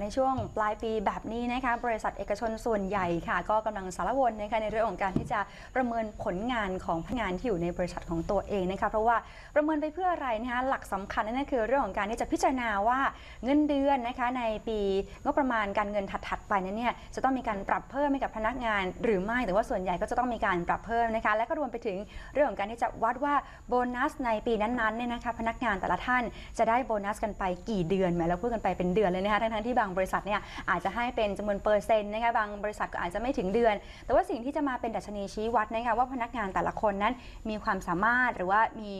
ในช่วงปลายปีแบบนี้นะคะบริษัทเอกชนส่วนใหญ่ค่ะ ก็กำลังสารวนนะคะในเรื่องของการที่จะประเมินผลงานของพนักงานที่อยู่ในบริษัทของตัวเองนะคะเพราะว่าประเมินไปเพื่ออะไรนะคะหลักสำคัญนั่นก็คือเรื่องของการที่จะพิจารณาว่าเงินเดือนนะคะในปีงบประมาณการเงินถัดๆไปนั้นเนี่ยจะต้องมีการปรับเพิ่มให้กับพนักงาน หรือไม่แต่ว่าส่วนใหญ่ก็จะต้องมีการปรับเพิ่มนะคะและก็รวมไปถึงเรื่องของการที่จะวัดว่าโบนัสในปีนั้นๆเนี่ยนะคะพนักงานแต่ละท่านจะได้โบนัสกันไปกี่เดือนแหมเราพูดกันไปเป็นเดือนเลยนะคะทั้งๆที่บางบริษัทเนี่ยอาจจะให้เป็นจำนวนเปอร์เซ็นต์นะคะบางบริษัทก็อาจจะไม่ถึงเดือน แต่ว่าสิ่งที่จะมาเป็นดัชนีชี้วัดนะคะว่าพนักงานแต่ละคนนั้นมีความสามารถหรือว่ามี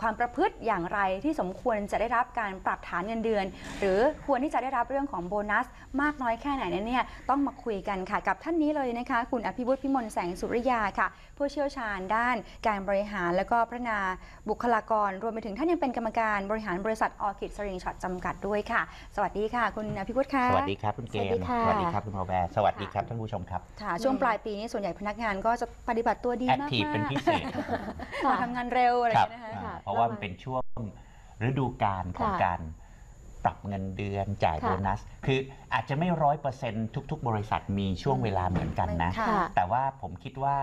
ความประพฤติอย่างไรที่สมควรจะได้รับการปรับฐานเงินเดือน หรือควรที่จะได้รับเรื่องของโบนัส มากน้อยแค่ไหนนั้นเนี่ยต้องมาคุยกันค่ะกับท่านนี้เลยนะคะ คุณอภิวุฒิพิมลแสงสุริยาค่ะผู้เชี่ยวชาญด้านการบริหารและก็พัฒนาบุคลากร รวมไปถึงท่านยังเป็นกรรมการบริหารบริษัทออคิดสริงช็อตจำกัดด้วยค่ะ สวัสดีค่ะ คุณอภิวุฒิค่ะสวัสดีครับคุณเกสวัมสดีค่ะสวัสดีครับคุณพอแวร์สวัสดีครับท่านผู้ชมครับค่ะช่วงปลายปีนี้ส่วนใหญ่พนักงานก็จะปฏิบัติตัวดีแอคมากทีฟเป็นพิเศษๆมาทำงานเร็วอะไรอคย่ารังบเงี้ยนะคะอ่าค่ะเพราะว่ามันเป็นช่วงฤดูกาลของค่ะการปรับเงินเดือนจ่ายค่ะโบนัส คืออาจจะไม่ร้อยเปอร์เซ็นต์ทุก ๆ บริษัทมีช่วงเวลาเหมือนกันนะค่ะค่ะแต่ว่าผมคิดว่า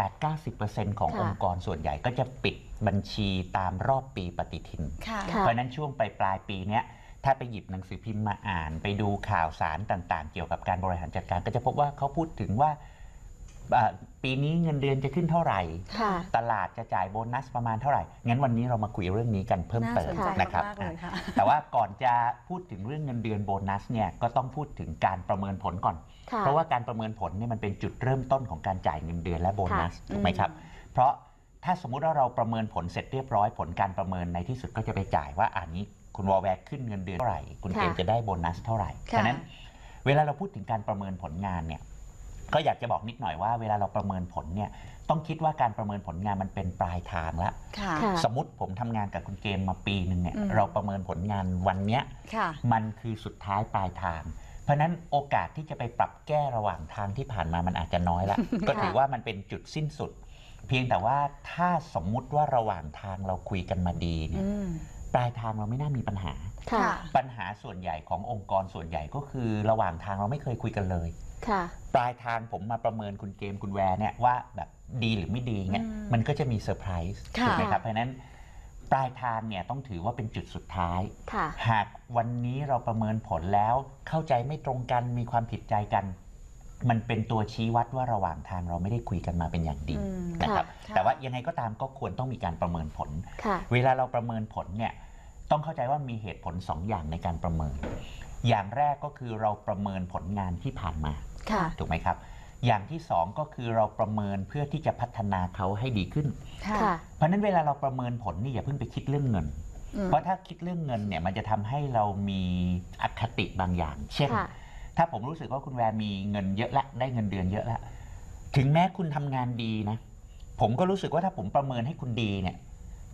8-90%ของค่ะ องค์กรส่วนใหญ่ก็จะปิดบัญชีตามรอบปีปฏิทิน ค่ะ ค่ะ เพราะฉะนั้นช่วงปลายปลายๆปีเนี้ยถ้าไปหยิบหนังสือพิมพ์มาอ่าน ไปดูข่าวสารต่างๆ เกี่ยวกับการบริหารจัดการ ก็จะพบว่าเขาพูดถึงว่าอ่าปีนี้เงินเดือนจะขึ้นเท่าไหร่ ค่ะ ตลาดจะจ่ายโบนัสประมาณเท่าไหร่ งั้นวันนี้เรามาคุยเรื่องนี้กันเพิ่มน่าเติสมนใจนะครับมากๆเลยค่ะ แต่ว่าก่อนจะพูดถึงเรื่องเงินเดือนโบนัสเนี่ยก็ต้องพูดถึงการประเมินผลก่อนค่ะ เพราะว่าการประเมินผลเนี่ยมันเป็นจุดเริ่มต้นของการจ่ายเงินเดือนและโบนัสค่ะถูกไหมครับ เพราะถ้าสมมุติว่าเราประเมินผลเสร็จเรียบร้อยผลการประเมินในที่สุดก็จะไปจ่ายว่าอันนี้คุณวอลแวร์ขึ้นเงินเดือนเท่าไหร่ คุณเกมค่ะจะได้โบนัสเท่าไหร่ค่ะฉะนั้นเวลาเราพูดถึงการประเมินผลงานเนี่ยก็อยากจะบอกนิดหน่อยว่าเวลาเราประเมินผลเนี่ยต้องคิดว่าการประเมินผลงานมันเป็นปลายทางละค่ะค่ะสมมติผมทำงานกับคุณเกมมาปีหนึ่งเนี่ยอืมเราประเมินผลงานวันเนี้ยค่ะมันคือสุดท้ายปลายทาง เพราะฉะนั้นโอกาสที่จะไปปรับแก้ระหว่างทางที่ผ่านมามันอาจจะน้อยละ ก็ถือว่ามันเป็นจุดสิ้นสุด เพียงแต่ว่าถ้าสมมุติว่าระหว่างทางเราคุยกันมาดีเนี่ยอืมปลายทางเราไม่น่ามีปัญหา ค่ะ ปัญหาส่วนใหญ่ขององค์กรส่วนใหญ่ก็คือระหว่างทางเราไม่เคยคุยกันเลย ค่ะ ปลายทางผมมาประเมินคุณเกมคุณแวร์เนี่ยว่าแบบดีหรือไม่ดีเนี่ยอืมมันก็จะมีเซอร์ไพรส์ค่ะถูกไหมครับเพราะฉะนั้น ปลายทางเนี่ยต้องถือว่าเป็นจุดสุดท้าย ค่ะ หากวันนี้เราประเมินผลแล้วเข้าใจไม่ตรงกันมีความผิดใจกัน มันเป็นตัวชี้วัดว่าระหว่างทางเราไม่ได้คุยกันมาเป็นอย่างดีอืมนะครับ ค่ะแต่ว่ายังไงก็ตามก็ควรต้องมีการประเมินผล ค่ะ เวลาเราประเมินผลเนี่ยต้องเข้าใจว่ามีเหตุผลสองอย่างในการประเมิน อย่างแรกก็คือเราประเมินผลงานที่ผ่านมา ค่ะ ถูกไหมครับ อย่างที่สองก็คือเราประเมินเพื่อที่จะพัฒนาเขาให้ดีขึ้นค่ะค่ะ เพราะฉะนั้นเวลาเราประเมินผลนี่อย่าเพิ่งไปคิดเรื่องเงิน อืมเพราะถ้าคิดเรื่องเงินเนี่ยมันจะทำให้เรามีอคติบางอย่าง เช่น ค่ะ ถ้าผมรู้สึกว่าคุณแวร์มีเงินเยอะละได้เงินเดือนเยอะละถึงแม้คุณทำงานดีนะ ผมก็รู้สึกว่าถ้าผมประเมินให้คุณดีเนี่ย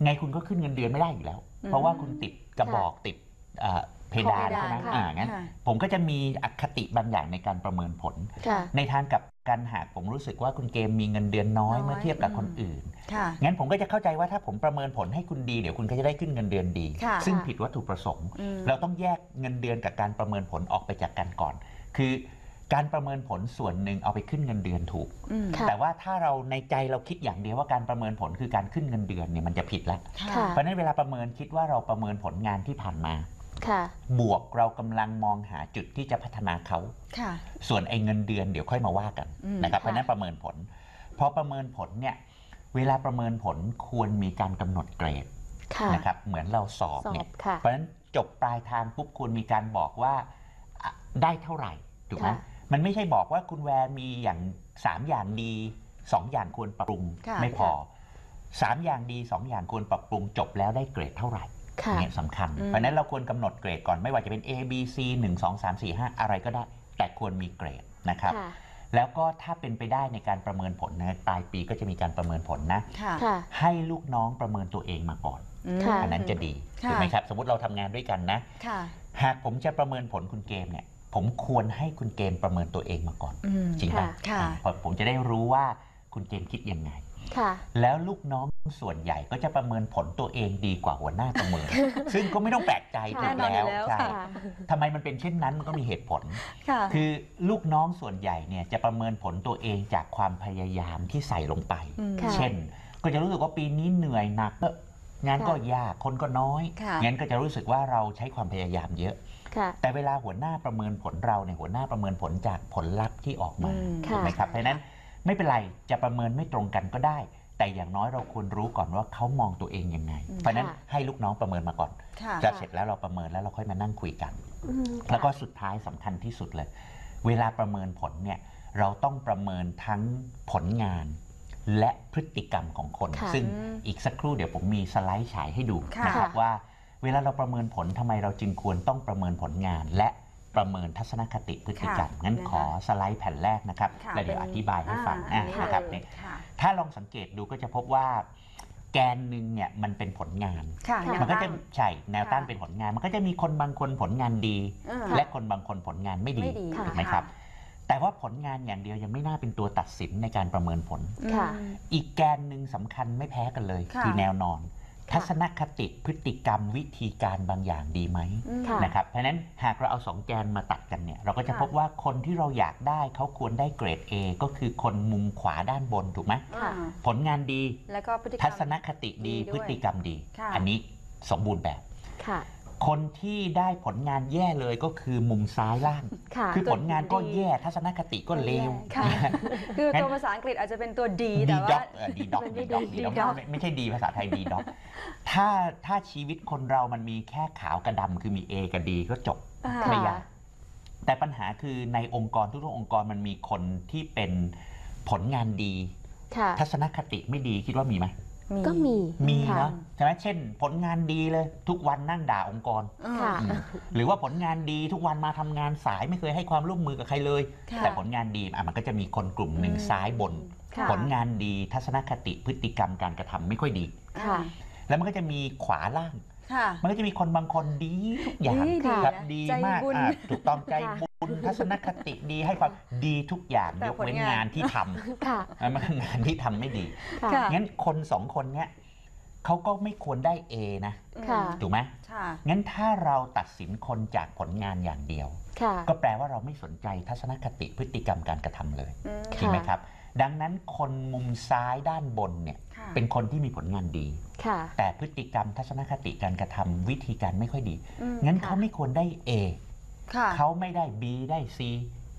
ไงคุณก็ขึ้นเงินเดือนไม่ได้อยู่แล้วอืมเพราะว่าคุณติดกระบอกติดเอ่อ เพดานเพดานใช่ไหมค่ะอ่างั้นค่ะผมก็จะมีอคติบางอย่างในการประเมินผล ค่ะในทางกลับกันหากผมรู้สึกว่าคุณเกมมีเงินเดือนน้อยน้อย เมื่อเทียบกับอืมคนอื่น ค่ะ งั้นผมก็จะเข้าใจว่าถ้าผมประเมินผลให้คุณดีเดี๋ยวคุณก็จะได้ขึ้นเงินเดือนดี ค่ะ ซึ่งผิดวัตถุประสงค์ อืม เราต้องแยกเงินเดือนกับการประเมินผลออกไปจากกันก่อน คือการประเมินผลส่วนหนึ่งเอาไปขึ้นเงินเดือนถูก อืมค่ะ แต่ว่าถ้าเราในใจเราคิดอย่างเดียวว่าการประเมินผลคือการขึ้นเงินเดือนเนี่ยมันจะผิดละ ค่ะ เพราะฉะนั้นเวลาประเมินคิดว่าเราประเมินผลงานที่ผ่านมา ค่ะ บวกเรากำลังมองหาจุดที่จะพัฒนาเขา ค่ะ ส่วนไอ้เงินเดือนเดี๋ยวค่อยมาว่ากันอืมนะครับค่ะเพราะฉะนั้นประเมินผล พอประเมินผลเนี่ยเวลาประเมินผลควรมีการกำหนดเกรดค่ะนะครับเหมือนเราสอบสอเนี่ยบค่ะ เพราะฉะนั้นจบปลายทางปุ๊บควรมีการบอกว่าอะได้เท่าไหร่ถูกไหมค่ะ มันไม่ใช่บอกว่าคุณแวร์มีอย่าง3อย่างดีสองอย่างควรปรับปรุงค่ะ ไม่พอสามอย่างดีสองอย่างควรปรับปรุงจบแล้วได้เกรดเท่าไหร่ค่ะ เนี่ยสำคัญอืมเพราะฉะนั้นเราควรกำหนดเกรดก่อนไม่ว่าจะเป็น A B C 1 2 3 4 5 อะไรก็ได้ แต่ควรมีเกรดนะครับค่ะแล้วก็ถ้าเป็นไปได้ในการประเมินผลนะปลายปีก็จะมีการประเมินผลนะค่ะค่ะให้ลูกน้องประเมินตัวเองมาก่อนอืมค่ะอันนั้นจะดีค่ะถูกไหมครับ สมมติเราทำงานด้วยกันนะค่ะหากผมจะประเมินผลคุณเกมเนี่ย ผมควรให้คุณเกมประเมินตัวเองมาก่อนอืมจริงป่ะค่ะอ่าเพราะผมจะได้รู้ว่าคุณเกมคิดยังไงค่ะ แล้วลูกน้องส่วนใหญ่ก็จะประเมินผลตัวเองดีกว่าหัวหน้าประเมิน ซึ่งก็ไม่ต้องแปลกใจถูแน่กนอนอยู่แล้วแล้วใช่ค่ะทำไมมันเป็นเช่นนั้นมันก็มีเหตุผลค่ะคือลูกน้องส่วนใหญ่เนี่ยจะประเมินผลตัวเองจากความพยายามที่ใส่ลงไปมค่ะเช่น ก็จะรู้สึกว่าปีนี้เหนื่อยหนักเอองานก็ยากคนก็น้อยค่ะงั้นก็จะรู้สึกว่าเราใช้ความพยายามเยอะค่ะแต่เวลาหัวหน้าประเมินผลเราเนี่ยหัวหน้าประเมินผลจากผลลัพธ์ที่ออกมาอืมค่ะถูกไหมครับเพราะฉะนั้น ไม่เป็นไรจะประเมินไม่ตรงกันก็ได้ แต่อย่างน้อยเราควรรู้ก่อนว่าเขามองตัวเองยังไงอืมเพราะฉะนั้นค่ะให้ลูกน้องประเมินมาก่อนค่ะจะเสร็จแล้วเราประเมินแล้วเราค่อยมานั่งคุยกันอืมแล้วก็สุดท้ายสำคัญที่สุดเลย เวลาประเมินผลเนี่ยเราต้องประเมินทั้งผลงานและพฤติกรรมของคนค่ะซึ่งอืมอีกสักครู่เดี๋ยวผมมีสไลด์ฉายให้ดูค่ะนะครับว่า เวลาเราประเมินผลทำไมเราจึงควรต้องประเมินผลงานและ ประเมินทัศนคติพฤติกรรมค่ะงั้นนะคะขอสไลด์แผ่นแรกนะครับค่ะแล้วเดี๋ยวอธิบายให้ฟังอ่าอะอันนี้นะครับเลยเนี่ยค่ะ ถ้าลองสังเกตดูก็จะพบว่า แกนหนึ่งเนี่ยมันเป็นผลงาน ค่ะค่ะแนวมันก็จะตั้งใช่แนวต้านค่ะ เป็นผลงาน มันก็จะมีคนบางคนผลงานดีอ่าและคนบางคนผลงานไม่ดีไม่ดีค่ะถูกไหมครับ แต่ว่าผลงานอย่างเดียวยังไม่น่าเป็นตัวตัดสินในการประเมินผลค่ะอืมอีกแกนหนึ่งสำคัญไม่แพ้กันเลย ค่ะ คือแนวนอนค่ะ ทัศนคติพฤติกรรมวิธีการบางอย่างดีไหมอืมค่ะนะครับเพราะฉะนั้นหากเราเอาสองแกนมาตัดกันเนี่ยเราก็จะค่ะพบว่าคนที่เราอยากได้เขาควรได้เกรด A ก็คือคนมุมขวาด้านบนถูกไหมค่ะอ่าผลงานดีแล้วก็พฤติกรรมทัศนคติดีดีด้วยพฤติกรรมดี ค่ะ อันนี้สมบูรณ์แบบ ค่ะ คนที่ได้ผลงานแย่เลยก็คือมุมซ้ายล่าง ค่ะคือผลงานก็แย่ทัศนคติก็เลว ค่ะ คือตัวภาษาอังกฤษอาจจะเป็นตัวดีดีแต่ด็อว่า กดีด็อกมันไม่ดีด็อกดีดีด็อก dog ไม่ใช่ดีภาษาไทยดีด็อก ถ้าถ้าชีวิตคนเรามันมีแค่ขาวกับดำคือมี A กับ D ก็จบ อ่า ไม่ค่ะยากแต่ปัญหาคือในองค์กรทุกๆองค์กรมันมีคนที่เป็นผลงานดี ค่ะ ทัศนคติไม่ดีคิดว่ามีไหม ก็มีมีค่ะ เนาะใช่ไหมเช่น ผลงานดีเลยทุกวันนั่งด่าองค์กรอ่าค่ะ อืมหรือว่าผลงานดีทุกวันมาทำงานสายไม่เคยให้ความร่วมมือกับใครเลย ค่ะ แต่ผลงานดีอะมันก็จะมีคนกลุ่มหนึ่งอืม ซ้ายบน ค่ะ ผลงานดีทัศนคติพฤติกรรมการกระทำไม่ค่อยดี ค่ะ แล้วมันก็จะมีขวาล่าง ค่ะ มันก็จะมีคนบางคนดีทุกอย่างดีดีครับนะดีใจมากบุญอะถูกต้องใจค่ะบุญทัศนคติดีให้ความดีทุกอย่างแต่ยกเว้นผลงาน งานที่ทำค่ะแล้วมันงานที่ทำไม่ดี ค่ะ ค่ะ งั้นคนสองคนเนี้ยเขาก็ไม่ควรได้ A นะค่ะ ถูกไหมค่ะ งั้นถ้าเราตัดสินคนจากผลงานอย่างเดียว ค่ะ ก็แปลว่าเราไม่สนใจทัศนคติพฤติกรรมการกระทำเลย อืมค่ะจริงไหมครับ ดังนั้นคนมุมซ้ายด้านบนเนี่ยค่ะ เป็นคนที่มีผลงานดี ค่ะ แต่พฤติกรรมทัศนคติการกระทำวิธีการไม่ค่อยดี อืมงั้นค่ะเขาไม่ควรได้ A ค่ะ เขาไม่ได้ B ได้ C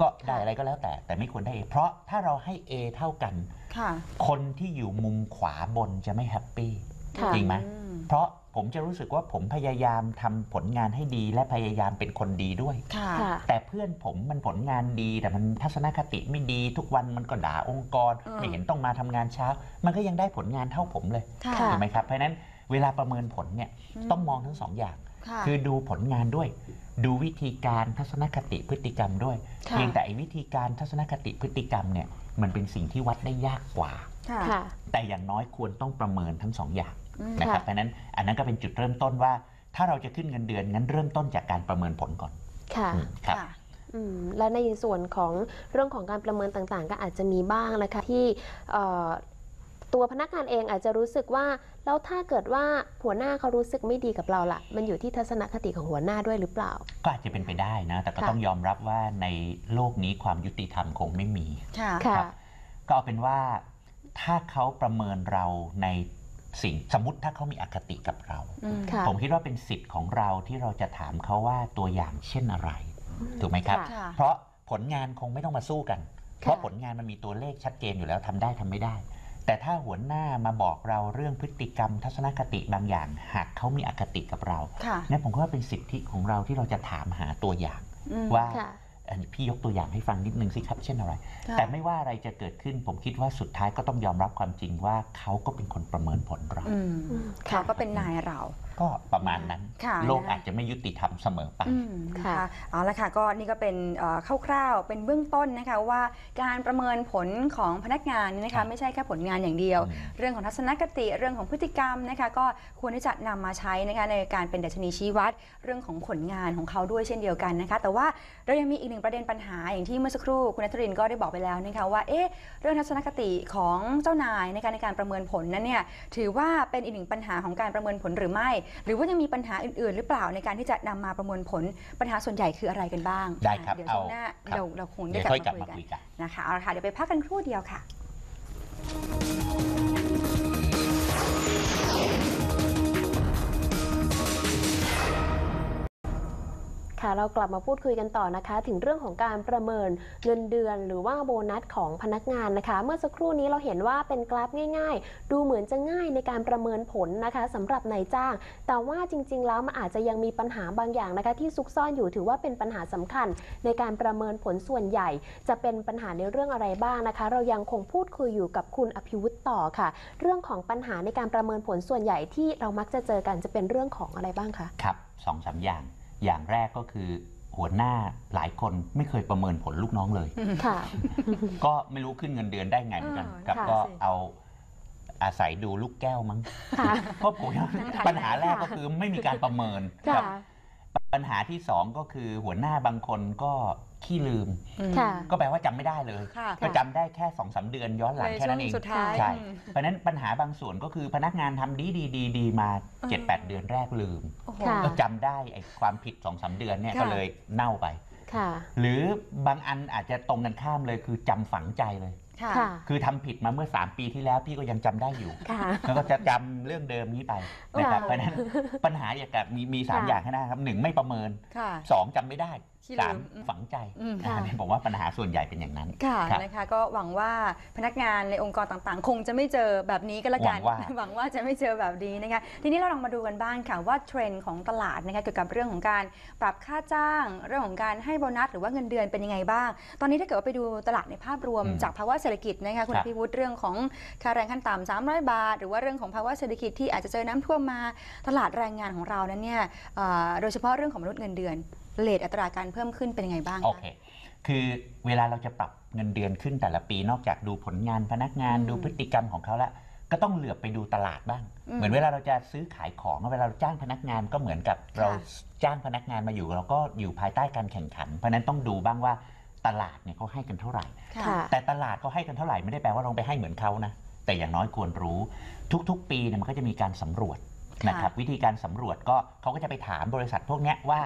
ก็ได้ค่ะ อะไรก็แล้วแต่ แต่ไม่ควรได้ A เพราะถ้าเราให้ A เท่ากัน ค่ะคนที่อยู่มุมขวาบนจะไม่แฮปปี้ ค่ะ จริงไหม อืม เพราะ ผมจะรู้สึกว่าผมพยายามทำผลงานให้ดีและพยายามเป็นคนดีด้วยค่ะค่ะแต่เพื่อนผมมันผลงานดีแต่มันทัศนคติไม่ดีทุกวันมันก็ด่าองค์กรอืมไม่เห็นต้องมาทำงานเช้า มันก็ยังได้ผลงานเท่าผมเลยค่ะค่ะถูกไหมครับ เพราะฉะนั้นเวลาประเมินผลเนี่ยอืมต้องมองทั้งสองอย่างค่ะคือดูผลงานด้วย ดูวิธีการทัศนคติพฤติกรรมด้วยค่ะเพียงแต่ไอ้วิธีการทัศนคติพฤติกรรมเนี่ยมันเป็นสิ่งที่วัดได้ยากกว่าค่ะค่ะแต่อย่างน้อยควรต้องประเมินทั้งสองอย่างอืม นะครับค่ะเพราะฉะนั้นอันนั้นก็เป็นจุดเริ่มต้นว่า ถ้าเราจะขึ้นเงินเดือนงั้นเริ่มต้นจากการประเมินผลก่อนค่ะอืมครับค่ะอืมและในส่วนของเรื่องของการประเมินต่างๆ ก็อาจจะมีบ้างนะคะที่เอ่อตัวพนักงานเองอาจจะรู้สึกว่าแล้วถ้าเกิดว่าหัวหน้าเขารู้สึกไม่ดีกับเราล่ะ มันอยู่ที่ทัศนคติของหัวหน้าด้วยหรือเปล่า ก็อาจจะเป็นไปได้นะ แต่ก็ค่ะต้องยอมรับว่าในโลกนี้ความยุติธรรมคงไม่มีค่ะค่ะก็เอาเป็นว่าถ้าเขาประเมินเราใน สิ่งสมมติถ้าเขามีอคติกับเรา อืม ค่ะ ผมคิดว่าเป็นสิทธิ์ของเราที่เราจะถามเขาว่าตัวอย่างเช่นอะไร ถูกไหมครับค่ะค่ะ เพราะผลงานคงไม่ต้องมาสู้กัน เพราะผลงานมันมีตัวเลขชัดเจนอยู่แล้วทำได้ทำไม่ได้ แต่ถ้าหัวหน้ามาบอกเราเรื่องพฤติกรรม ทัศนคติบางอย่าง หากเขามีอคติกับเราค่ะ นั่นผมก็ว่าเป็นสิทธิของเราที่เราจะถามหาตัวอย่าง อืม ว่าค่ะ อันนี้พี่ยกตัวอย่างให้ฟังนิดนึงสิครับ เช่นอะไรค่ะแต่ไม่ว่าอะไรจะเกิดขึ้นผมคิดว่าสุดท้ายก็ต้องยอมรับความจริงว่าเขาก็เป็นคนประเมินผลเรา อืมอืมเขาก็เป็นนายเรา ก็ประมาณนั้น ค่ะโลกนะคะอาจจะไม่ยุติธรรมเสมอไป อืมค่ะนะคะเอาละค่ะก็นี่ก็เป็นเอ่อคร่าวๆเป็นเบื้องต้นนะคะว่าการประเมินผลของพนักงานเนี่ยนะครัคะบ ไม่ใช่แค่ผลงานอย่างเดียวอืมเรื่องของทัศนคติเรื่องของพฤติกรรมนะคะก็ควรที่จะนำมาใช้นะคะในการเป็นดัชนีชี้วัด เรื่องของผลงานของเขาด้วยเช่นเดียวกันนะคะ แต่ว่าเรายังมีอีกหนึ่งประเด็นปัญหาอย่างที่เมื่อสักครู่คุณนัทรินก็ได้บอกไปแล้วนะคะว่าเอ๊ะเรื่องทัศนคติของเจ้านายนะคะในการประเมินผลนั้นเนี่ยถือว่าเป็นอีกหนึ่งปัญหาของการประเมินผลหรือไม่หรือว่ายังมีปัญหาอื่นๆ หรือเปล่าในการที่จะนำมาประเมินผลปัญหาส่วนใหญ่คืออะไรกันบ้างได้ครับเดี๋ยวช่วงหน้าเอาครับเราเราคงได้เดี๋ยวกลับค่อยกลับมามาคุยกัน คุยกัน นะคะเอาละค่ะเดี๋ยวไปพักกันครู่เดียวค่ะ ค่ะเรากลับมาพูดคุยกันต่อนะคะ ถึงเรื่องของการประเมินเงินเดือนหรือว่าโบนัสของพนักงานนะคะ เมื่อสักครู่นี้เราเห็นว่าเป็นกราฟง่าย ๆ ดูเหมือนจะง่ายในการประเมินผลนะคะสำหรับนายจ้าง แต่ว่าจริง ๆ แล้วมันอาจจะยังมีปัญหาบางอย่างนะคะ ที่ซุกซ่อนอยู่ถือว่าเป็นปัญหาสำคัญ ในการประเมินผลส่วนใหญ่ จะเป็นปัญหาในเรื่องอะไรบ้างนะคะ เรายังคงพูดคุยอยู่กับคุณอภิวุฒิต่อค่ะ เรื่องของปัญหาในการประเมินผลส่วนใหญ่ที่เรามักจะเจอกันจะเป็นเรื่องของอะไรบ้างคะครับสองสามอย่าง อย่างแรกก็คือหัวหน้าหลายคนไม่เคยประเมินผลลูกน้องเลย ค่ะ ก็ไม่รู้ขึ้นเงินเดือนได้ไงเหมือนกันเออกับค่ะก็สิเอาอาศัยดูลูกแก้วมั้งค่ะ ก็ผมว่าปัญหาแรกก็คือไม่มีการประเมินค่ะ กับ ปัญหาที่สองก็คือหัวหน้าบางคนก็ขี้ลืม ค่ะ ก็แปลว่าจำไม่ได้เลย ค่ะ ก็จำได้แค่สองสาเดือนย้อนหลังในแค่ช่วนั้งนเองสุดท้ายใช่อืมเพราะฉะนั้นปัญหาบางส่วนก็คือพนักงานทำดีดีดีดีมาเออ7 8 เดือนแรกลืม โอ้โห ค่ะ ก็จำได้ไอ้ความผิด2อสเดือนเนี่ยค่ะ ก็เลยเน่าไป ค่ะ หรือบางอันอาจจะตรงกันข้ามเลยคือจำฝังใจเลย ค่ะค่ะ คือทำผิดมาเมื่อ 3 ปีที่แล้วพี่ก็ยังจำได้อยู่ ค่ะ แล้วก็จะจำเรื่องเดิมนี้ไปนะครับ ค่ะเพราะฉะนั้นปัญหาอย่างกับมีมีสามค่ะ อย่างข้างหน้าครับหนึ่งไม่ประเมินค่ะ สองจำไม่ได้ ขี้ลืมสามอืม ฝังใจอืมนะค่ะผมว่าปัญหาส่วนใหญ่เป็นอย่างนั้น ค่ะครับนะคะก็หวังว่าพนักงานในองค์กรต่างๆ คงจะไม่เจอแบบนี้ก็แล้วกัน หวังว่า หวังว่าจะไม่เจอแบบนี้นะคะทีนี้เราลองมาดูกันบ้างค่ะว่าเทรนด์ของตลาดนะคะเกี่ยวกับเรื่องของการปรับค่าจ้าง เรื่องของการให้โบนัสหรือว่าเงินเดือนเป็นยังไงบ้าง ตอนนี้ถ้าเกิดว่าไปดูตลาดในภาพรวมอืมจากภาวะเศรษฐกิจนะคะคุณครับ พิวุฒิเรื่องของค่าแรงขั้นต่ำ300 บาท หรือว่าเรื่องของภาวะเศรษฐกิจที่อาจจะเจอน้ำท่วมมาตลาดแรงงานของเรานั้นเนี่ยเอ่อโดยเฉพาะเรื่องของมนุษย์เงินเดือน เลทอัตราการเพิ่มขึ้นเป็นยังไงบ้างโอคะเคคือเวลาเราจะปรับเงินเดือนขึ้นแต่ละปีนอกจากดูผลงานพนักงานอืมดูพฤติกรรมของเขาแล้วก็ต้องเหลือบไปดูตลาดบ้าง อืมเหมือนเวลาเราจะซื้อขายของเวลาเราจ้างพนักงานก็เหมือนกับเราจ้างพนักงานมาอยู่ เราก็อยู่ภายใต้การแข่งขัน เพราะฉะนั้นต้องดูบ้างว่าตลาดเนี่ยเขาให้กันเท่าไหร่ ค่ะ แต่ตลาดเขาให้กันเท่าไหร่ไม่ได้แปลว่าเราไปให้เหมือนเขานะแต่อย่างน้อยควรรู้ ทุกๆ ปีเนี่ยมันก็จะมีการสำรวจค่ะนะครับวิธีการสำรวจก็เขาก็จะไปถามบริษัทพวกเนี้ยว่า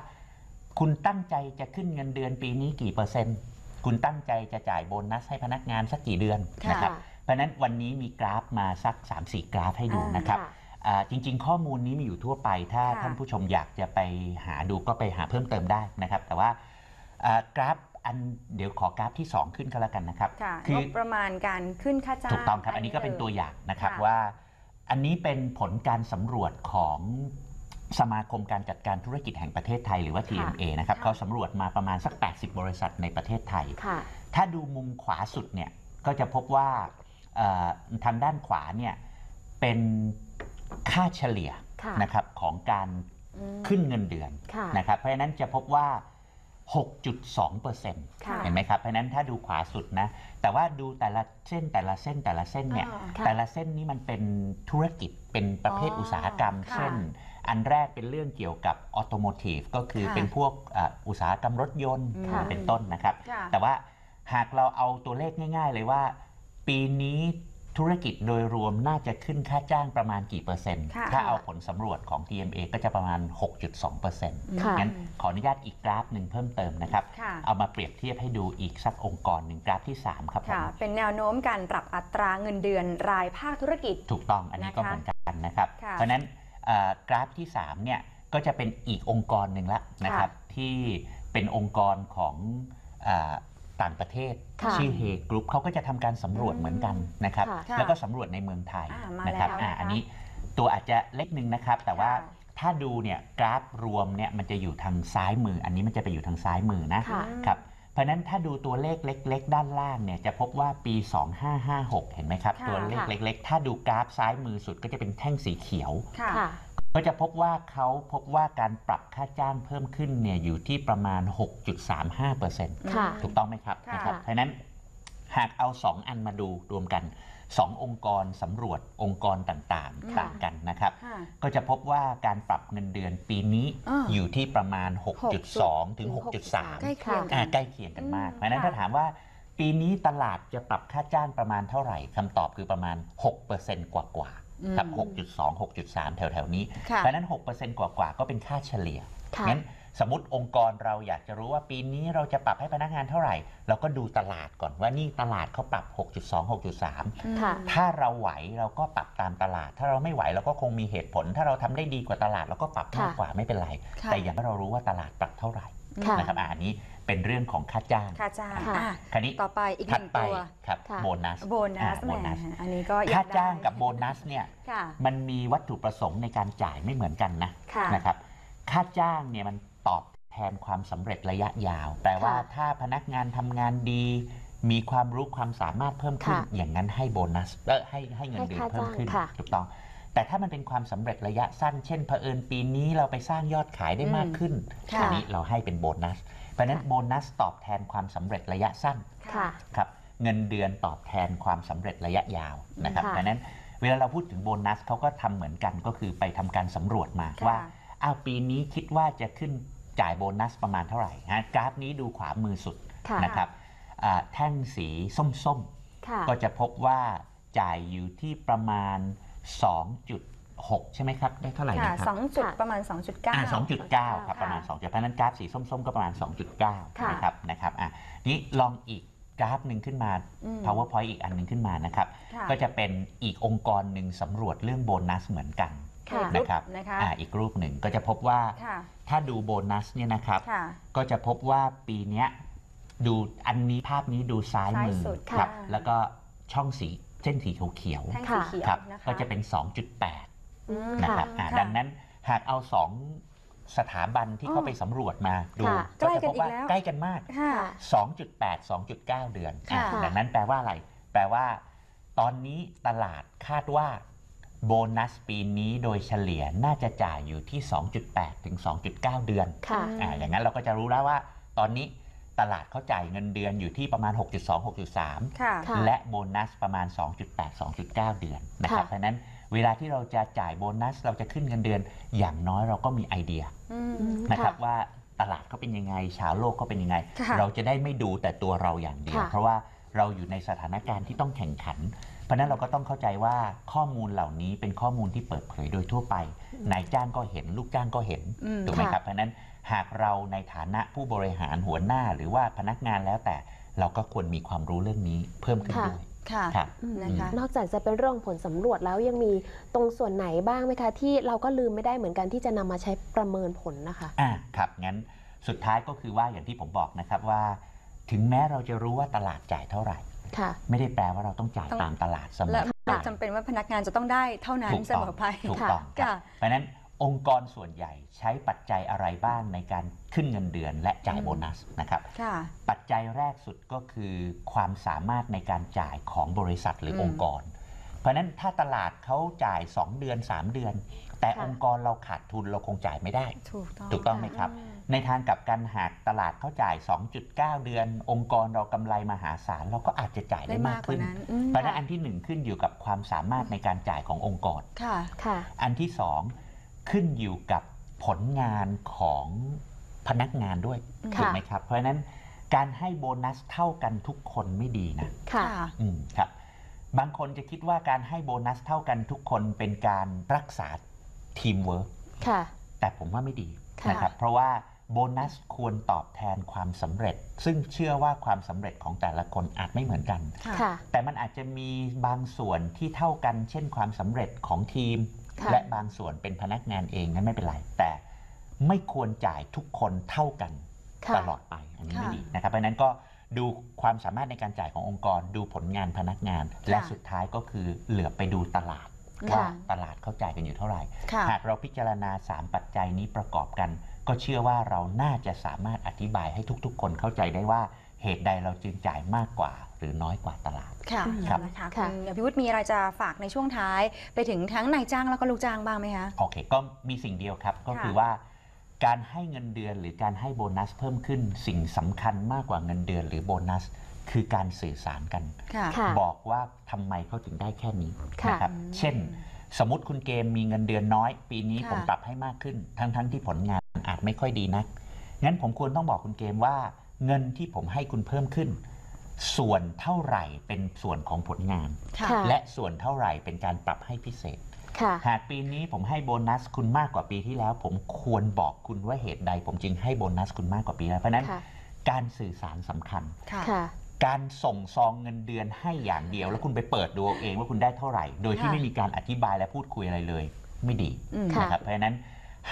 คุณตั้งใจจะขึ้นเงินเดือนปีนี้กี่เปอร์เซ็นต์ คุณตั้งใจจะจ่ายโบนัสให้พนักงานสักกี่เดือนค่ะนะครับ เพราะฉะนั้นวันนี้มีกราฟมาสัก 3-4 กราฟให้ดูอ่านนะครับค่ะอ่าจริง ๆ ข้อมูลนี้มีอยู่ทั่วไป ถ้าค่ะท่านผู้ชมอยากจะไปหาดูก็ไปหาเพิ่มเติมได้นะครับ แต่ว่าอ่ากราฟอันเดี๋ยวขอกราฟที่ 2 ขึ้นก็แล้วกันนะครับค่ะคืงอบประมาณการขึ้นค่าจ้างถูกต้องครับ อันนี้ก็เป็นตัวอย่างนะครับค่ะว่า อันนี้เป็นผลการสำรวจของ สมาคมการจัดการธุรกิจแห่งประเทศไทยหรือว่า TMA นะครับค่ะเขาสำรวจมาประมาณสัก 80 บริษัทในประเทศไทยค่ะถ้าดูมุมขวาสุดเนี่ยก็จะพบว่าเอ่อทางด้านขวาเนี่ยเป็นค่าเฉลี่ยค่ะนะครับของการอืมขึ้นเงินเดือนค่ะนะครับเพราะฉะนั้นจะพบว่า 6.2%ค่ะเห็นไหมครับ เพราะฉะนั้นถ้าดูขวาสุดนะ แต่ว่าดูแต่ละเส้นแต่ละเส้นแต่ละเส้นเนี่ยอ่าค่ะแต่ละเส้นนี้มันเป็นธุรกิจเป็นประเภทอ๋ออุตสาหกรรมค่ะเช่น อันแรกเป็นเรื่องเกี่ยวกับออโตโมทีฟก็คือค่ะเป็นพวกอะอุตสาหกรรมรถยนต์ค่ะ เป็นต้นนะครับ ค่ะ แต่ว่าหากเราเอาตัวเลขง่าย ๆ เลยว่า ปีนี้ธุรกิจโดยรวมน่าจะขึ้นค่าจ้างประมาณกี่เปอร์เซ็นต์ ค่ะ ถ้าเอาผลสำรวจของ TMA ก็จะประมาณ 6.2%เปอร์เซ็นต์ค่ะ งั้นขออนุญาตอีกกราฟหนึ่งเพิ่มเติมนะครับ ค่ะ เอามาเปรียบเทียบให้ดูอีกสักองค์กรหนึ่งกราฟที่ 3 ครับผมค่ะ เป็นแนวโน้มการปรับอัตราเงินเดือนรายภาคธุรกิจ ถูกต้องอันนี้ก็นะคะเหมือนกันนะครับ ค่ะ เพราะฉะนั้นเอ่อ กราฟที่3เนี่ยก็จะเป็นอีกองค์กรหนึ่งละนะครับที่เป็นองค์กรของเอ่อต่างประเทศค่ะชื่อเฮกรุ๊ปเขาก็จะทำการสำรวจเหมือนกันนะครับค่ะแล้วก็สำรวจในเมืองไทยอ่ามานะครับแล้วอ่านะคะอันนี้ตัวอาจจะเล็กนึงนะครับ แต่ว่าค่ะถ้าดูเนี่ยกราฟรวมเนี่ยมันจะอยู่ทางซ้ายมือ อันนี้มันจะไปอยู่ทางซ้ายมือนะค่ะครับ เพราะฉะนั้นถ้าดูตัวเลขเล็ก ๆ ด้านล่างเนี่ยจะพบว่าปี 2556 เห็นไหมครับ ค่ะตัวเลขค่ะ เล็ก ๆ ถ้าดูกราฟซ้ายมือสุดก็จะเป็นแท่งสีเขียว ค่ะ ค่ะ ก็จะพบว่าเขาพบว่าการปรับค่าจ้างเพิ่มขึ้นเนี่ยอยู่ที่ประมาณ 6.35%ค่ะ ถูกต้องไหมครับค่ะ นะครับเพราะฉะนั้นหากเอา 2 อันมาดูรวมกัน 2องค์กรสำรวจองค์กรต่างค่ะๆต่างกันนะครับ ค่ะก็จะพบว่าการปรับเงินเดือนปีนี้อ่า อยู่ที่ประมาณ 6.2 ถึง 6.3 ใกล้เคียงกัอ่าน ใกล้เคียงกันมาก อืมเพราะฉะนั้นค่ะถ้าถามว่าปีนี้ตลาดจะปรับค่าจ้างประมาณเท่าไหร่คำตอบคือประมาณ 6%กว่ากว่าๆครับ6.2 6.3 แถวๆนี้ค่ะเพราะฉะนั้น 6%กว่ากว่าๆก็เป็นค่าเฉลี่ยค่ะ งั้น สมมติองค์กรเราอยากจะรู้ว่าปีนี้เราจะปรับให้พนักงานเท่าไหร่ เราก็ดูตลาดก่อนว่านี่ตลาดเขาปรับ 6.2 6.3 ค่ะ ถ้าเราไหวเราก็ปรับตามตลาด ถ้าเราไม่ไหวเราก็คงมีเหตุผล ถ้าเราทำได้ดีกว่าตลาดเราก็ปรับมากค่ะกว่าไม่เป็นไร ค่ะ แต่อย่างที่เรารู้ว่าตลาดปรับเท่าไหร่ค่ะ นะครับอะอันนี้เป็นเรื่องของค่าจ้างค่าจ้างค่ะ อะคราวนี้ต่อไปอีกหถัดนึ่งไปตัวครับค่ะ โบนัส โบนัอ่าสโบนัสแหมอันนี้ก็อยค่ากได้จ้างกับโบนัสเนี่ยค่ะ มันมีวัตถุประสงค์ในการจ่ายไม่เหมือนกันนะ ค่ะ นะครับ ค่าจ้างเนี่ยมัน ตอบแทนความสำเร็จระยะยาวแปลว่าค่ะถ้าพนักงานทำงานดี มีความรู้ความสามารถเพิ่มขึ้น ค่ะอย่างนั้นให้โบนัสเออให้ให้เงินเดือนให้ค่าเพิ่มขึ้นจ้างค่ะถูกต้อง แต่ถ้ามันเป็นความสำเร็จระยะสั้น เช่นเผอิญปีนี้เราไปสร้างยอดขายได้มากขึ้นค่ะ อันนี้เราให้เป็นโบนัส เพราะฉะนั้นค่ะโบนัสตอบแทนความสำเร็จระยะสั้น ค่ะ ครับเงินเดือนตอบแทนความสำเร็จระยะยาวนะครับค่ะเพราะฉะนั้นเวลาเราพูดถึงโบนัสเขาก็ทำเหมือนกันก็คือไปทำการสำรวจมาค่ะ ว่าอ้าวปีนี้คิดว่าจะขึ้น จ่ายโบนัสประมาณเท่าไหร่ฮะกราฟนี้ดูขวามือสุดค่ะ นะครับอ่าแท่งสีส้มค่ะ ๆ ก็จะพบว่าจ่ายอยู่ที่ประมาณ 2.6 ใช่ไหมครับ ได้เท่าไหร่ค่ะนะคสรัอบงจุดประมาณ 2.9 อ่า2.9 ครับค่ะประมาณ2เพราะฉะนั้นกราฟสีส้มๆ ก็ประมาณ 2.9 ค่ะ นะครับนะครับอะนี่ลองอีกกราฟหนึ่งขึ้นมา อืม powerpoint อีกอันหนึ่งขึ้นมานะครับ ค่ะ ก็จะเป็นอีกองค์กรหนึ่งสำรวจเรื่องโบนัสเหมือนกัน ค่ะนะครับนะคะอ่าอีกรูปหนึ่งก็จะพบว่าค่ะ ถ้าดูโบนัสเนี่ยนะครับ ค่ะ ก็จะพบว่าปีเนี้ยดูอันนี้ภาพนี้ดูซ้ายมือซ้ายสุดครับค่ะแล้วก็ช่องสีเส้นสีเขียวแท่งสีค่ะเขียวๆครับ นะคะ ก็จะเป็น 2.8 อืม นะครับอ่าค่ะดังนั้นหากเอาสองสถาบันที่อ๋อเข้าไปสำรวจมาดูค่ะก็จะพบว่าใกล้กันอีกแล้ว ใกล้กันมากค่ะ 2.8 2.9 เดือนค่ะ อะดังนั้นแปลว่าอะไร แปลว่า ตอนนี้ตลาดคาดว่า โบนัสปีนี้โดยเฉลี่ยน่าจะจ่ายอยู่ที่ 2.8 ถึง 2.9 เดือนค่ะอ่าอย่างนั้นเราก็จะรู้แล้วว่า ตอนนี้ตลาดเขาจ่ายเงินเดือนอยู่ที่ประมาณ 6.2 6.3ค่ะค่ะและโบนัสประมาณ 2.8 2.9 เดือนนะครับค่ะเพราะฉะนั้นเวลาที่เราจะจ่ายโบนัส เราจะขึ้นเงินเดือน อย่างน้อยเราก็มีไอเดียอืมอืมนะครับค่ะว่าตลาดเขาเป็นยังไง ชาวโลกเขาเป็นยังไงค่ะเราจะได้ไม่ดูแต่ตัวเราอย่างเดียวค่ะเพราะว่าเราอยู่ในสถานการณ์ที่ต้องแข่งขัน เพราะฉะนั้นเราก็ต้องเข้าใจว่าข้อมูลเหล่านี้เป็นข้อมูลที่เปิดเผยโดยทั่วไปนายจ้างก็เห็นลูกจ้างก็เห็นอืมถูกไหมค่ะครับเพราะฉะนั้นหากเราในฐานะผู้บริหารหัวหน้าหรือว่าพนักงานแล้วแต่เราก็ควรมีความรู้เรื่องนี้เพิ่มขึ้นค่ะด้วยค่ะครับอืมนะคะนอกจากจะเป็นเรื่องผลสำรวจแล้วยังมีตรงส่วนไหนบ้างไหมคะ ที่เราก็ลืมไม่ได้เหมือนกันที่จะนำมาใช้ประเมินผลนะคะอ่าครับงั้นสุดท้ายก็คือว่าอย่างที่ผมบอกนะครับว่า ถึงแม้เราจะรู้ว่าตลาดจ่ายเท่าไหร่ ค่ะ ไม่ได้แปลว่าเราต้องจ่ายต้องตามตลาดเสมและอไม่จำเป็นว่าพนักงานจะต้องได้เท่านั้นถูกเสต้องมอไปถูกค่ะต้องครับค่ะ เพราะฉะนั้นองค์กรส่วนใหญ่ใช้ปัจจัยอะไรบ้างในการขึ้นเงินเดือนและจ่ายอืมโบนัสนะครับ ค่ะ ปัจจัยแรกสุดก็คือความสามารถในการจ่ายของบริษัทหรืออมองค์กร เพราะฉะนั้นถ้าตลาดเขาจ่าย 2 เดือน 3 เดือน แต่ค่ะ องค์กรเราขาดทุนเราคงจ่ายไม่ได้ ถูกต้องถูกต้องไหมครับ ในทางกลับกันหากตลาดเขาจ่าย 2.9 เดือน องค์กรเรากำไรมหาศาลเราก็อาจจะจ่ายได้มามได้ากกกว่าขึ้นนั้นอืมเพราะฉะนั้นอันที่หนึ่งขึ้นอยู่กับความสามารถในการจ่ายขององค์กรค่ะค่ะ อันที่สองขึ้นอยู่กับผลงานของพนักงานด้วยค่ะถูกไหมครับ เพราะฉะนั้นการให้โบนัสเท่ากันทุกคนไม่ดีนะค่ะอืมครับ บางคนจะคิดว่าการให้โบนัสเท่ากันทุกคนเป็นการรักษาทีมเวิร์กค่ะแต่ผมว่าไม่ดีค่ะนะครับ เพราะว่า โบนัสควรตอบแทนความสำเร็จ ซึ่งเชื่อว่าความสำเร็จของแต่ละคนอาจไม่เหมือนกัน ค่ะ แต่มันอาจจะมีบางส่วนที่เท่ากันเช่นความสำเร็จของทีม ค่ะ และบางส่วนเป็นพนักงานเองนั้นไม่เป็นไร แต่ไม่ควรจ่ายทุกคนเท่ากัน ค่ะ ตลอดไปอันนี้ค่ะไม่ดีนะครับเพราะฉะนั้นก็ดูความสามารถในการจ่ายขององค์กร ดูผลงานพนักงาน และสุดท้ายก็คือเหลือบไปดูตลาดค่ะว่าตลาดเขาจ่ายกันอยู่เท่าไหร่ ค่ะ หากเราพิจารณา 3 ปัจจัยนี้ประกอบกัน ก็เชื่อว่าเราน่าจะสามารถอธิบายให้ทุก ๆ คนเข้าใจได้ว่าเหตุใดเราจึงจ่ายมากกว่าหรือน้อยกว่าตลาด ค่ะครับ นะคะค่ะ คุณอภิวุฒิมีอะไรจะฝากในช่วงท้าย ไปถึงทั้งนายจ้างแล้วก็ลูกจ้างบ้างไหมคะ โอเค ก็มีสิ่งเดียวครับ ก็ค่ะคือว่า การให้เงินเดือนหรือการให้โบนัสเพิ่มขึ้น สิ่งสำคัญมากกว่าเงินเดือนหรือโบนัส คือการสื่อสารกัน ค่ะ ค่ะ บอกว่าทำไมเขาถึงได้แค่นี้ค่ะนะครับเช่น สมมติคุณเกมมีเงินเดือนน้อย ปีนี้ค่ะ ผมปรับให้มากขึ้น ทั้งๆทที่ผลงาน อาจไม่ค่อยดีนัก งั้นผมควรต้องบอกคุณเกมว่าเงินที่ผมให้คุณเพิ่มขึ้น ส่วนเท่าไหร่เป็นส่วนของผลงานค่ะค่ะ และส่วนเท่าไหร่เป็นการปรับให้พิเศษ ค่ะ หากปีนี้ผมให้โบนัสคุณมากกว่าปีที่แล้ว ผมควรบอกคุณว่าเหตุใด ผมจึงให้โบนัสคุณมากกว่าปีแล้วเพราะฉะนั้น ค่ะ การสื่อสารสำคัญ ค่ะ ค่ะ การส่งซองเงินเดือนให้อย่างเดียว แล้วคุณไปเปิดดูเอาเองว่าคุณได้เท่าไหร่ โดยที่ค่ะ ไม่มีการอธิบายและพูดคุยอะไรเลย ไม่ดีอืม ค่ะ นะครับเพราะฉะนั้น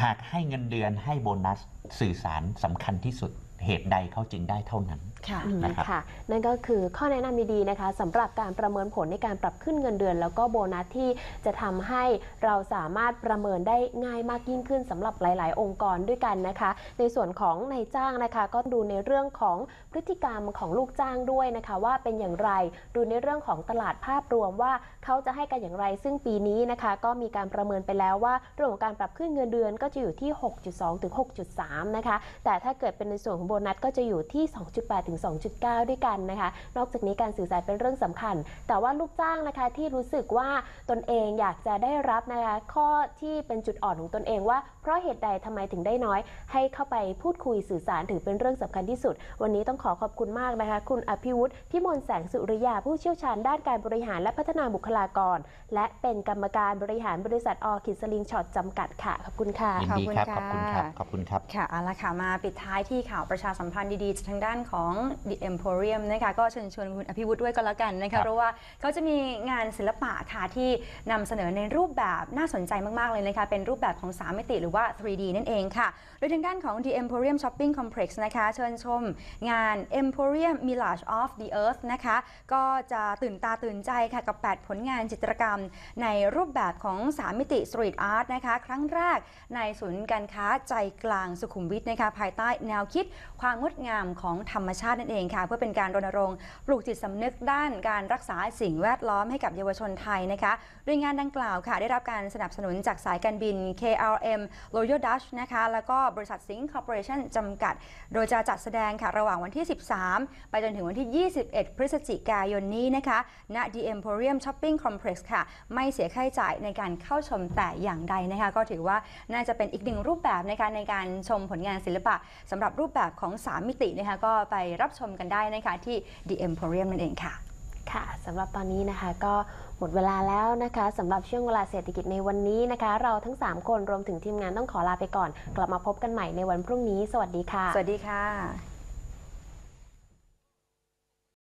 หากให้เงินเดือนให้โบนัสสื่อสารสำคัญที่สุดเหตุใดเขาจึงได้เท่านั้น ค่ะอืมนะครับค่ะ นั่นก็คือข้อแนะนำดีๆนะคะสำหรับการประเมินผลในการปรับขึ้นเงินเดือน แล้วก็โบนัสที่จะทำให้เราสามารถประเมินได้ง่ายมากยิ่งขึ้นสำหรับหลาย ๆ องค์กรด้วยกันนะคะ ในส่วนของนายจ้างนะคะก็ดูในเรื่องของพฤติกรรมของลูกจ้างด้วยนะคะ ว่าเป็นอย่างไรดูในเรื่องของตลาดภาพรวมว่าเขาจะให้กันอย่างไร ซึ่งปีนี้นะคะ ก็มีการประเมินไปแล้วว่าเรื่องของการปรับขึ้นเงินเดือนก็จะอยู่ที่ 6.2 ถึง 6.3 นะคะ แต่ถ้าเกิดเป็นในส่วนของโบนัสก็จะอยู่ที่ 2.8ถึง2.9 ด้วยกันนะคะ นอกจากนี้การสื่อสารเป็นเรื่องสำคัญ แต่ว่าลูกจ้างนะคะที่รู้สึกว่าตนเองอยากจะได้รับนะคะข้อที่เป็นจุดอ่อนของตนเองว่าเพราะเหตุใดทำไมถึงได้น้อย ให้เข้าไปพูดคุยสื่อสารถือเป็นเรื่องสำคัญที่สุด วันนี้ต้องขอขอบคุณมากนะคะ คุณอภิวุฒิพิมลแสงสุริยาผู้เชี่ยวชาญด้านการบริหารและพัฒนาบุคลากร และเป็นกรรมการบริหารบริษัทออคิดสลิงช็อตจำกัดค่ะ ขอบคุณค่ะยินดีครับขขออบบคุคุณณค่ะครับขอบคุณครับค่ะเอาละค่ะมาปิดท้ายที่ข่าวประชาสัมพันธ์ดีๆจากทางด้านของ The Emporium นะคะก็เชิญชวนคุณอภิวุฒิด้วยก็แล้วกันนะครัคะบเพราะว่าเขาจะมีงานศิลปะค่ะที่นำเสนอในรูปแบบน่าสนใจมากๆเลยนะคะเป็นรูปแบบของ3มิติหรือว่า 3D นั่นเองค่ะ โดยทางด้านของ The Emporium Shopping Complex นะคะ เชิญชมงาน Emporium Mirage of the Earth นะคะ ก็จะตื่นตาตื่นใจค่ะกับ 8 ผลงานจิตรกรรม ในรูปแบบของ 3 มิติ Street Art นะคะ ครั้งแรกในศูนย์การค้าใจกลางสุขุมวิทนะคะ ภายใต้แนวคิดความงดงามของธรรมชาตินั่นเองค่ะ เพื่อเป็นการรณรงค์ปลูกจิตสำนึกด้านการรักษาสิ่งแวดล้อมให้กับเยาวชนไทยนะคะโดยงานดังกล่าวค่ะ ได้รับการสนับสนุนจากสายการบิน KLM Royal Dutch นะคะ แล้วก็บริษัทสิงห์คอร์ปอเรชั่นจำกัด โดยจะจัดแสดงค่ะระหว่างวันที่ 13 ไปจนถึงวันที่ 21 พฤศจิกายนนี้นะคะ ณ The Emporium Shopping Complex ค่ะ ไม่เสียค่าใช้จ่ายในการเข้าชมแต่อย่างใดนะคะ ก็ถือว่าน่าจะเป็นอีกหนึ่งรูปแบบนะคะในการชมผลงานศิลปะสำหรับรูปแบบของ 3 มิตินะคะก็ไปรับชมกันได้นะคะที่ The Emporium นั่นเองค่ะ ค่ะสำหรับตอนนี้นะคะก็หมดเวลาแล้วนะคะสำหรับช่วงเวลาเศรษฐกิจในวันนี้นะคะ เราทั้ง 3 คนรวมถึงทีมงานต้องขอลาไปก่อน กลับมาพบกันใหม่ในวันพรุ่งนี้ สวัสดีค่ะ สวัสดีค่ะ